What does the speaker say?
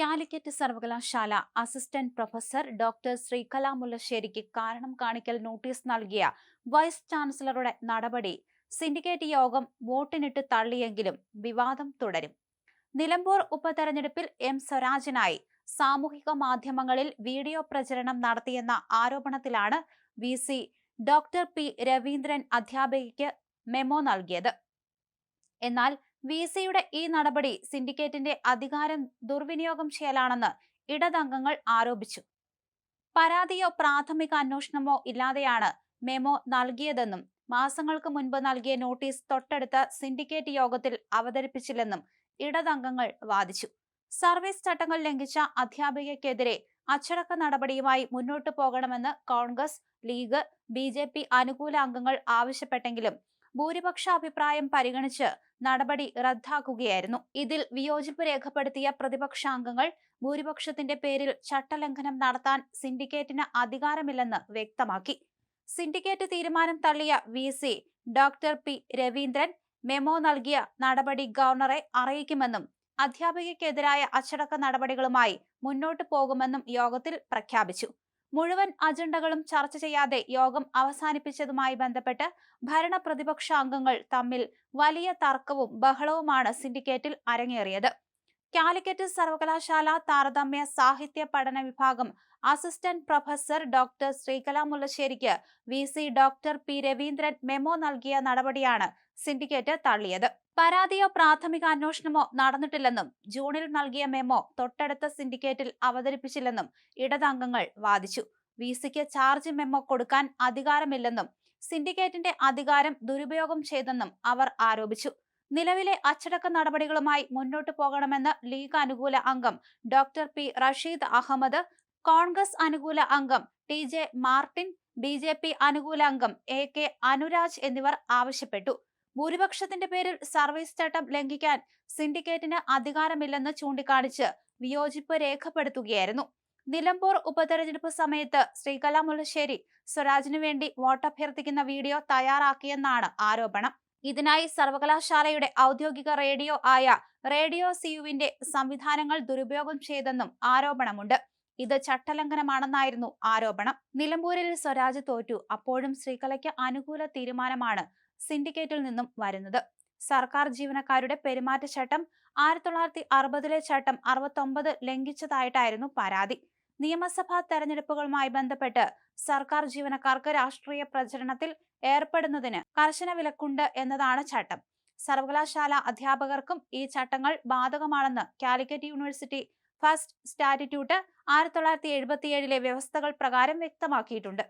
കാലിക്കറ്റ് സർവകലാശാല assistant professor doctor Shri മുല്ലശ്ശേരിക്ക് കാരണം കാണിക്കൽ നോട്ടീസ് നൽകിയ വൈസ് ചാൻസലറുടെ നടപടി സിൻഡിക്കേറ്റ് യോഗം വോട്ടിനിട്ട് തള്ളിയെങ്കിലും വിവാദം തുടരും. നിലമ്പൂർ ഉപതെരഞ്ഞെടുപ്പിൽ എം സ്വരാജിനായി സാമൂഹിക മാധ്യമങ്ങളിൽ വീഡിയോ പ്രചരണം നടത്തിയെന്ന ആരോപണത്തിലാണ് V C doctor P Raveendran അധ്യാപികയ്ക്ക് memo നൽകിയത്. എന്നാൽ വി സിയുടെ ഈ നടപടി സിൻഡിക്കേറ്റിന്റെ അധികാരം ദുർവിനിയോഗം ചെയ്യലാണെന്ന് ഇടതംഗങ്ങൾ ആരോപിച്ചു. പരാതിയോ പ്രാഥമിക അന്വേഷണമോ ഇല്ലാതെയാണ് മെമോ നൽകിയതെന്നും മാസങ്ങൾക്ക് മുൻപ് നൽകിയ നോട്ടീസ് തൊട്ടടുത്ത സിൻഡിക്കേറ്റ് യോഗത്തിൽ അവതരിപ്പിച്ചില്ലെന്നും ഇടതംഗങ്ങൾ വാദിച്ചു. സർവീസ് ചട്ടങ്ങൾ ലംഘിച്ച അധ്യാപികയ്ക്കെതിരെ അച്ചടക്ക നടപടിയുമായി മുന്നോട്ടു പോകണമെന്ന് കോൺഗ്രസ് ലീഗ് ബി അനുകൂല അംഗങ്ങൾ ആവശ്യപ്പെട്ടെങ്കിലും ഭൂരിപക്ഷ അഭിപ്രായം പരിഗണിച്ച് നടപടി റദ്ദാക്കുകയായിരുന്നു. ഇതിൽ വിയോജിപ്പ് രേഖപ്പെടുത്തിയ പ്രതിപക്ഷാംഗങ്ങൾ ഭൂരിപക്ഷത്തിന്റെ പേരിൽ ചട്ടലംഘനം നടത്താൻ സിൻഡിക്കേറ്റിന് അധികാരമില്ലെന്ന് വ്യക്തമാക്കി. സിൻഡിക്കേറ്റ് തീരുമാനം തള്ളിയ V. C. Doctor P. Raveendran memo നൽകിയ നടപടി ഗവർണറെ അറിയിക്കുമെന്നും അധ്യാപികയ്ക്കെതിരായ അച്ചടക്ക നടപടികളുമായി മുന്നോട്ടു പോകുമെന്നും യോഗത്തിൽ പ്രഖ്യാപിച്ചു. മുഴുവൻ അജണ്ടകളും ചർച്ച ചെയ്യാതെ യോഗം അവസാനിപ്പിച്ചതുമായി ബന്ധപ്പെട്ട് ഭരണ പ്രതിപക്ഷ അംഗങ്ങൾ തമ്മിൽ വലിയ തർക്കവും ബഹളവുമാണ് സിൻഡിക്കേറ്റിൽ അരങ്ങേറിയത്. കാലിക്കറ്റ് സർവകലാശാല താരതമ്യ സാഹിത്യ പഠന വിഭാഗം assistant professor doctor Sreekala മുല്ലശ്ശേരിക്ക് V C doctor P Raveendran memo നൽകിയ നടപടിയാണ് സിൻഡിക്കേറ്റ് തള്ളിയത്. പരാതിയോ പ്രാഥമിക അന്വേഷണമോ നടന്നിട്ടില്ലെന്നും ജൂണിൽ നൽകിയ മെമ്മോ തൊട്ടടുത്ത സിൻഡിക്കേറ്റിൽ അവതരിപ്പിച്ചില്ലെന്നും ഇടതംഗങ്ങൾ വാദിച്ചു. വി സിക്ക് ചാർജ് മെമ്മോ കൊടുക്കാൻ അധികാരമില്ലെന്നും സിൻഡിക്കേറ്റിന്റെ അധികാരം ദുരുപയോഗം ചെയ്തെന്നും അവർ ആരോപിച്ചു. നിലവിലെ അച്ചടക്ക നടപടികളുമായി മുന്നോട്ടു പോകണമെന്ന് ലീഗ് അനുകൂല അംഗം doctor P Rasheed Ahammed Congress അനുകൂല അംഗം T J Martin B J P അനുകൂല അംഗം എ കെ അനുരാജ് എന്നിവർ ആവശ്യപ്പെട്ടു. ഭൂരിപക്ഷത്തിന്റെ പേരിൽ സർവീസ് ചട്ടം ലംഘിക്കാൻ സിൻഡിക്കേറ്റിന് അധികാരമില്ലെന്ന് ചൂണ്ടിക്കാണിച്ച് വിയോജിപ്പ് രേഖപ്പെടുത്തുകയായിരുന്നു. നിലമ്പൂർ ഉപതെരഞ്ഞെടുപ്പ് സമയത്ത് ശ്രീകല മുല്ലശ്ശേരി സ്വരാജിനു വേണ്ടി വോട്ടഭ്യർത്ഥിക്കുന്ന വീഡിയോ തയ്യാറാക്കിയെന്നാണ് ആരോപണം. ഇതിനായി സർവകലാശാലയുടെ ഔദ്യോഗിക റേഡിയോ ആയ റേഡിയോ സിയുവിന്റെ സംവിധാനങ്ങൾ ദുരുപയോഗം ചെയ്തെന്നും ആരോപണമുണ്ട്. ഇത് ചട്ടലംഘനമാണെന്നായിരുന്നു ആരോപണം. നിലമ്പൂരിൽ സ്വരാജ് തോറ്റു. അപ്പോഴും ശ്രീകലയ്ക്ക് അനുകൂല തീരുമാനമാണ് സിൻഡിക്കേറ്റിൽ നിന്നും വരുന്നത്. സർക്കാർ ജീവനക്കാരുടെ പെരുമാറ്റച്ചട്ടം ആയിരത്തി തൊള്ളായിരത്തി അറുപതിലെ ചട്ടം അറുപത്തൊമ്പത് ലംഘിച്ചതായിട്ടായിരുന്നു പരാതി. നിയമസഭാ തെരഞ്ഞെടുപ്പുകളുമായി ബന്ധപ്പെട്ട് സർക്കാർ ജീവനക്കാർക്ക് രാഷ്ട്രീയ പ്രചരണത്തിൽ ഏർപ്പെടുന്നതിന് കർശന വിലക്കുണ്ട് എന്നതാണ് ചട്ടം. സർവകലാശാല അധ്യാപകർക്കും ഈ ചട്ടങ്ങൾ ബാധകമാണെന്ന് കാലിക്കറ്റ് യൂണിവേഴ്സിറ്റി ഫസ്റ്റ് സ്റ്റാറ്റിറ്റ്യൂട്ട് ആയിരത്തി തൊള്ളായിരത്തി എഴുപത്തിയേഴിലെ വ്യവസ്ഥകൾ പ്രകാരം വ്യക്തമാക്കിയിട്ടുണ്ട്.